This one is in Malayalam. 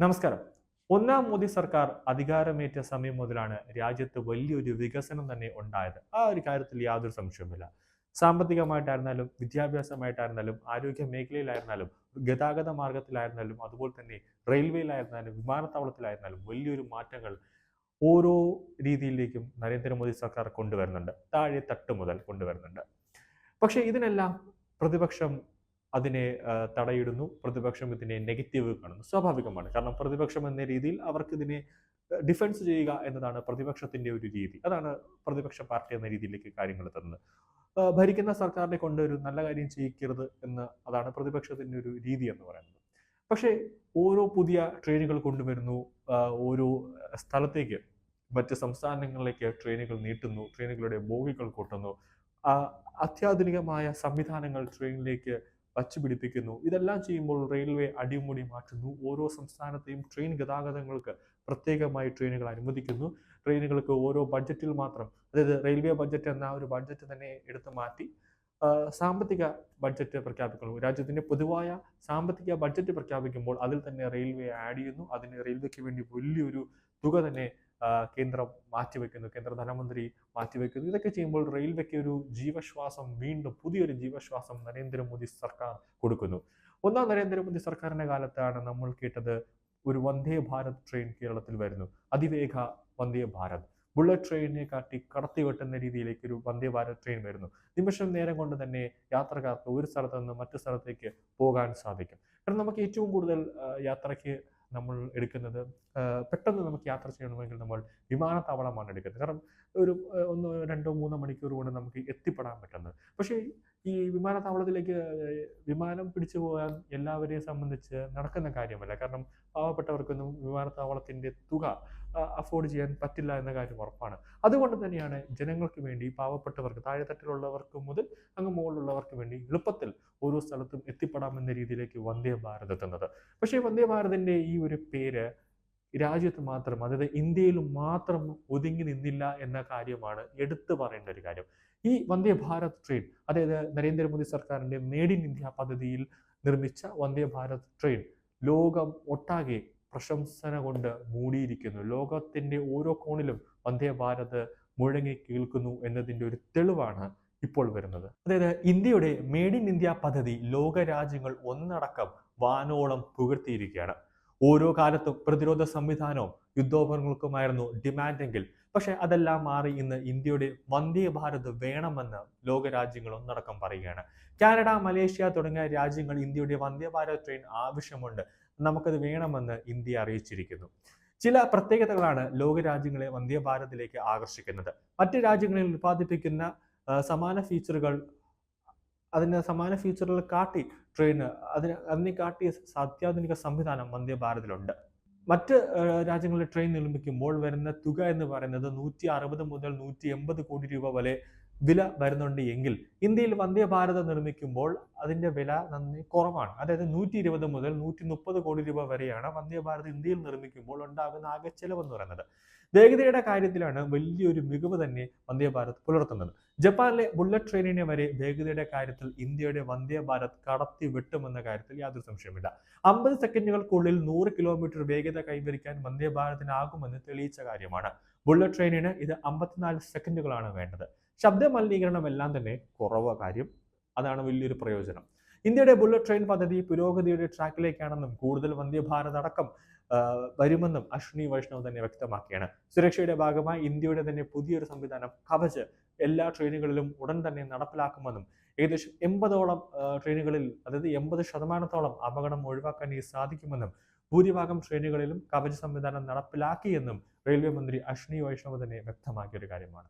നമസ്കാരം. ഒന്നാം മോദി സർക്കാർ അധികാരമേറ്റ സമയം മുതലാണ് രാജ്യത്ത് വലിയൊരു വികസനം തന്നെ ഉണ്ടായത്. ആ ഒരു കാര്യത്തിൽ യാതൊരു സംശയവുമില്ല. സാമ്പത്തികമായിട്ടായിരുന്നാലും വിദ്യാഭ്യാസമായിട്ടായിരുന്നാലും ആരോഗ്യ മേഖലയിലായിരുന്നാലും ഗതാഗത മാർഗത്തിലായിരുന്നാലും അതുപോലെ തന്നെ റെയിൽവേയിലായിരുന്നാലും വിമാനത്താവളത്തിലായിരുന്നാലും വലിയൊരു മാറ്റങ്ങൾ ഓരോ രീതിയിലേക്കും നരേന്ദ്രമോദി സർക്കാർ കൊണ്ടുവരുന്നുണ്ട്. താഴെ തട്ട് മുതൽ കൊണ്ടുവരുന്നുണ്ട്. പക്ഷേ ഇതിനെല്ലാം പ്രതിപക്ഷം അതിനെ തടയിടുന്നു. പ്രതിപക്ഷം ഇതിനെ നെഗറ്റീവ് കാണുന്നു. സ്വാഭാവികമാണ്. കാരണം പ്രതിപക്ഷം എന്ന രീതിയിൽ അവർക്കിതിനെ ഡിഫെൻസ് ചെയ്യുക എന്നതാണ് പ്രതിപക്ഷത്തിന്റെ ഒരു രീതി. അതാണ് പ്രതിപക്ഷ പാർട്ടി എന്ന രീതിയിലേക്ക് കാര്യങ്ങൾ എത്തുന്നത് ഭരിക്കുന്ന സർക്കാരിനെ കൊണ്ട് ഒരു നല്ല കാര്യം ചെയ്യിക്കരുത് എന്ന് അതാണ് പ്രതിപക്ഷത്തിന്റെ ഒരു രീതി എന്ന് പറയുന്നത്. പക്ഷേ ഓരോ പുതിയ ട്രെയിനുകൾ കൊണ്ടുവരുന്നു ഓരോ സ്ഥലത്തേക്ക് മറ്റ് സംസ്ഥാനങ്ങളിലേക്ക് ട്രെയിനുകൾ നീട്ടുന്നു. ട്രെയിനുകളുടെ ബോഗികൾ കൂട്ടുന്നു. അത്യാധുനികമായ സംവിധാനങ്ങൾ ട്രെയിനിലേക്ക് വച്ചുപിടിപ്പിക്കുന്നു. ഇതെല്ലാം ചെയ്യുമ്പോൾ റെയിൽവേ അടിമുടി മാറ്റുന്നു. ഓരോ സംസ്ഥാനത്തെയും ട്രെയിൻ ഗതാഗതങ്ങൾക്ക് പ്രത്യേകമായി ട്രെയിനുകൾ അനുവദിക്കുന്നു. ട്രെയിനുകൾക്ക് ഓരോ ബഡ്ജറ്റിൽ മാത്രം അതായത് റെയിൽവേ ബഡ്ജറ്റ് എന്ന ഒരു ബഡ്ജറ്റ് തന്നെ എടുത്തു മാറ്റി സാമ്പത്തിക ബഡ്ജറ്റ് പ്രഖ്യാപിക്കുന്നു. രാജ്യത്തിന്റെ പൊതുവായ സാമ്പത്തിക ബഡ്ജറ്റ് പ്രഖ്യാപിക്കുമ്പോൾ അതിൽ തന്നെ റെയിൽവേ ആഡ് ചെയ്യുന്നു. അതിന് റെയിൽവേക്ക് വേണ്ടി വലിയൊരു തുക തന്നെ കേന്ദ്രം മാറ്റിവെക്കുന്നു കേന്ദ്ര ധനമന്ത്രി മാറ്റിവെക്കുന്നു. ഇതൊക്കെ ചെയ്യുമ്പോൾ റെയിൽവേക്ക് ഒരു ജീവശ്വാസം വീണ്ടും പുതിയൊരു ജീവശ്വാസം നരേന്ദ്രമോദി സർക്കാർ കൊടുക്കുന്നു. ഒന്നാം നരേന്ദ്രമോദി സർക്കാരിന്റെ കാലത്താണ് നമ്മൾ കേട്ടത് ഒരു വന്ദേ ഭാരത് ട്രെയിൻ കേരളത്തിൽ വരുന്നു. അതിവേഗ വന്ദേ ഭാരത്. ബുള്ളറ്റ് ട്രെയിനിനെ കാട്ടി കടത്തി വെട്ടുന്ന രീതിയിലേക്ക് ഒരു വന്ദേ ഭാരത് ട്രെയിൻ വരുന്നു. നിമിഷം നേരം കൊണ്ട് തന്നെ യാത്രക്കാർക്ക് ഒരു സ്ഥലത്ത് നിന്ന് മറ്റു സ്ഥലത്തേക്ക് പോകാൻ സാധിക്കും. കാരണം നമുക്ക് ഏറ്റവും കൂടുതൽ യാത്രയ്ക്ക് നമ്മൾ എടുക്കുന്നത്. പെട്ടെന്ന് നമുക്ക് യാത്ര ചെയ്യണമെങ്കിൽ നമ്മൾ വിമാനത്താവളമാണ് എടുക്കുന്നത്. കാരണം ഒരു ഒന്ന് രണ്ടോ മൂന്നോ മണിക്കൂർ കൊണ്ട് നമുക്ക് എത്തിപ്പെടാൻ പറ്റുന്നത്. പക്ഷേ ഈ വിമാനത്താവളത്തിലേക്ക് വിമാനം പിടിച്ചു പോകാൻ എല്ലാവരെയും സംബന്ധിച്ച് നടക്കുന്ന കാര്യമല്ല. കാരണം പാവപ്പെട്ടവർക്കൊന്നും വിമാനത്താവളത്തിന്റെ തുക അഫോർഡ് ചെയ്യാൻ പറ്റില്ല എന്ന കാര്യം ഉറപ്പാണ്. അതുകൊണ്ട് തന്നെയാണ് ജനങ്ങൾക്ക് വേണ്ടി പാവപ്പെട്ടവർക്ക് താഴെത്തട്ടിലുള്ളവർക്ക് മുതൽ അങ്ങ് മുകളിലുള്ളവർക്ക് വേണ്ടി എളുപ്പത്തിൽ ഓരോ സ്ഥലത്തും എത്തിപ്പെടാമെന്ന രീതിയിലേക്ക് വന്ദേ ഭാരത് എത്തുന്നത്. പക്ഷേ വന്ദേ ഭാരതിന്റെ ഈ ഒരു പേര് രാജ്യത്ത് മാത്രം അതായത് ഇന്ത്യയിൽ മാത്രം ഒതുങ്ങി നിന്നില്ല എന്ന കാര്യമാണ് എടുത്തു പറയേണ്ട ഒരു കാര്യം. ഈ വന്ദേ ഭാരത് ട്രെയിൻ അതായത് നരേന്ദ്രമോദി സർക്കാരിന്റെ മേഡ് ഇൻ ഇന്ത്യ പദ്ധതിയിൽ നിർമ്മിച്ച വന്ദേ ഭാരത് ട്രെയിൻ ലോകം ഒട്ടാകെ പ്രശംസന കൊണ്ട് മൂടിയിരിക്കുന്നു. ലോകത്തിന്റെ ഓരോ കോണിലും വന്ദേ ഭാരത് മുഴങ്ങി കേൾക്കുന്നു എന്നതിന്റെ ഒരു തെളിവാണ് ഇപ്പോൾ വരുന്നത്. അതായത് ഇന്ത്യയുടെ മേഡ് ഇൻ ഇന്ത്യ പദ്ധതി ലോക രാജ്യങ്ങൾ ഒന്നടക്കം വാനോളം പുകഴ്ത്തിയിരിക്കുകയാണ്. ഓരോ കാലത്തും പ്രതിരോധ സംവിധാനവും യുദ്ധോപകരണങ്ങൾക്കുമായിരുന്നു ഡിമാൻഡെങ്കിൽ പക്ഷെ അതെല്ലാം മാറി ഇന്ന് ഇന്ത്യയുടെ വന്ദേ ഭാരത് വേണമെന്ന് ലോകരാജ്യങ്ങൾ ഒന്നടക്കം പറയുകയാണ്. കാനഡ മലേഷ്യ തുടങ്ങിയ രാജ്യങ്ങൾ ഇന്ത്യയുടെ വന്ദേ ഭാരത് ട്രെയിൻ ആവശ്യമുണ്ട്. നമുക്കത് വേണമെന്ന് ഇന്ത്യ അറിയിച്ചിരിക്കുന്നു. ചില പ്രത്യേകതകളാണ് ലോകരാജ്യങ്ങളെ വന്ദേ ഭാരതിലേക്ക് ആകർഷിക്കുന്നത്. മറ്റ് രാജ്യങ്ങളിൽ ഉൽപ്പാദിപ്പിക്കുന്ന സമാന ഫീച്ചറുകൾ അതിന് സമാന ഫീച്ചറുകൾ കാട്ടി ട്രെയിന് അതിന് അതിനെ കാട്ടിയ അത്യാധുനിക സംവിധാനം വന്ദേ ഭാരതിലുണ്ട് മറ്റ് രാജ്യങ്ങളിൽ ട്രെയിൻ നിർമ്മിക്കുമ്പോൾ വരുന്ന തുക എന്ന് പറയുന്നത് നൂറ്റി അറുപത് മുതൽ നൂറ്റി എൺപത് കോടി രൂപ വരെ വില വരുന്നുണ്ട് എങ്കിൽ ഇന്ത്യയിൽ വന്ദേ ഭാരത് നിർമ്മിക്കുമ്പോൾ അതിന്റെ വില നന്ദി കുറവാണ്. അതായത് നൂറ്റി ഇരുപത് മുതൽ നൂറ്റി മുപ്പത് കോടി രൂപ വരെയാണ് വന്ദേ ഭാരത് ഇന്ത്യയിൽ നിർമ്മിക്കുമ്പോൾ ഉണ്ടാകുന്ന ആകെ ചെലവ് എന്ന് പറയുന്നത്. വേഗതയുടെ കാര്യത്തിലാണ് വലിയൊരു മികവ് തന്നെ വന്ദേ ഭാരത് പുലർത്തുന്നത്. ജപ്പാനിലെ ബുള്ളറ്റ് ട്രെയിനിനെ വരെ വേഗതയുടെ കാര്യത്തിൽ ഇന്ത്യയുടെ വന്ദേ ഭാരത് കടത്തി വെട്ടുമെന്ന കാര്യത്തിൽ യാതൊരു സംശയമില്ല അമ്പത് സെക്കൻഡുകൾക്കുള്ളിൽ നൂറ് കിലോമീറ്റർ വേഗത കൈവരിക്കാൻ വന്ദേ ഭാരതിനാകുമെന്ന് തെളിയിച്ച കാര്യമാണ്. ബുള്ളറ്റ് ട്രെയിനിന് ഇത് അമ്പത്തിനാല് സെക്കൻഡുകളാണ് വേണ്ടത്. ശബ്ദ മലിനീകരണം എല്ലാം തന്നെ കുറവ് കാര്യം. അതാണ് വലിയൊരു പ്രയോജനം. ഇന്ത്യയുടെ ബുള്ളറ്റ് ട്രെയിൻ പദ്ധതി പുരോഗതിയുടെ ട്രാക്കിലേക്കാണെന്നും കൂടുതൽ വന്ദേ ഭാരത് അടക്കം വരുമെന്നും അശ്വിനി വൈഷ്ണവ് തന്നെ വ്യക്തമാക്കിയാണ്. സുരക്ഷയുടെ ഭാഗമായി ഇന്ത്യയുടെ തന്നെ പുതിയൊരു സംവിധാനം കവച് എല്ലാ ട്രെയിനുകളിലും ഉടൻ തന്നെ നടപ്പിലാക്കുമെന്നും ഏകദേശം എൺപതോളം ട്രെയിനുകളിൽ അതായത് എൺപത് ശതമാനത്തോളം അപകടം ഒഴിവാക്കാൻ ഈ സാധിക്കുമെന്നും ഭൂരിഭാഗം ട്രെയിനുകളിലും കവച് സംവിധാനം നടപ്പിലാക്കിയെന്നും റെയിൽവേ മന്ത്രി അശ്വിനി വൈഷ്ണവ് തന്നെ വ്യക്തമാക്കിയ ഒരു കാര്യമാണ്.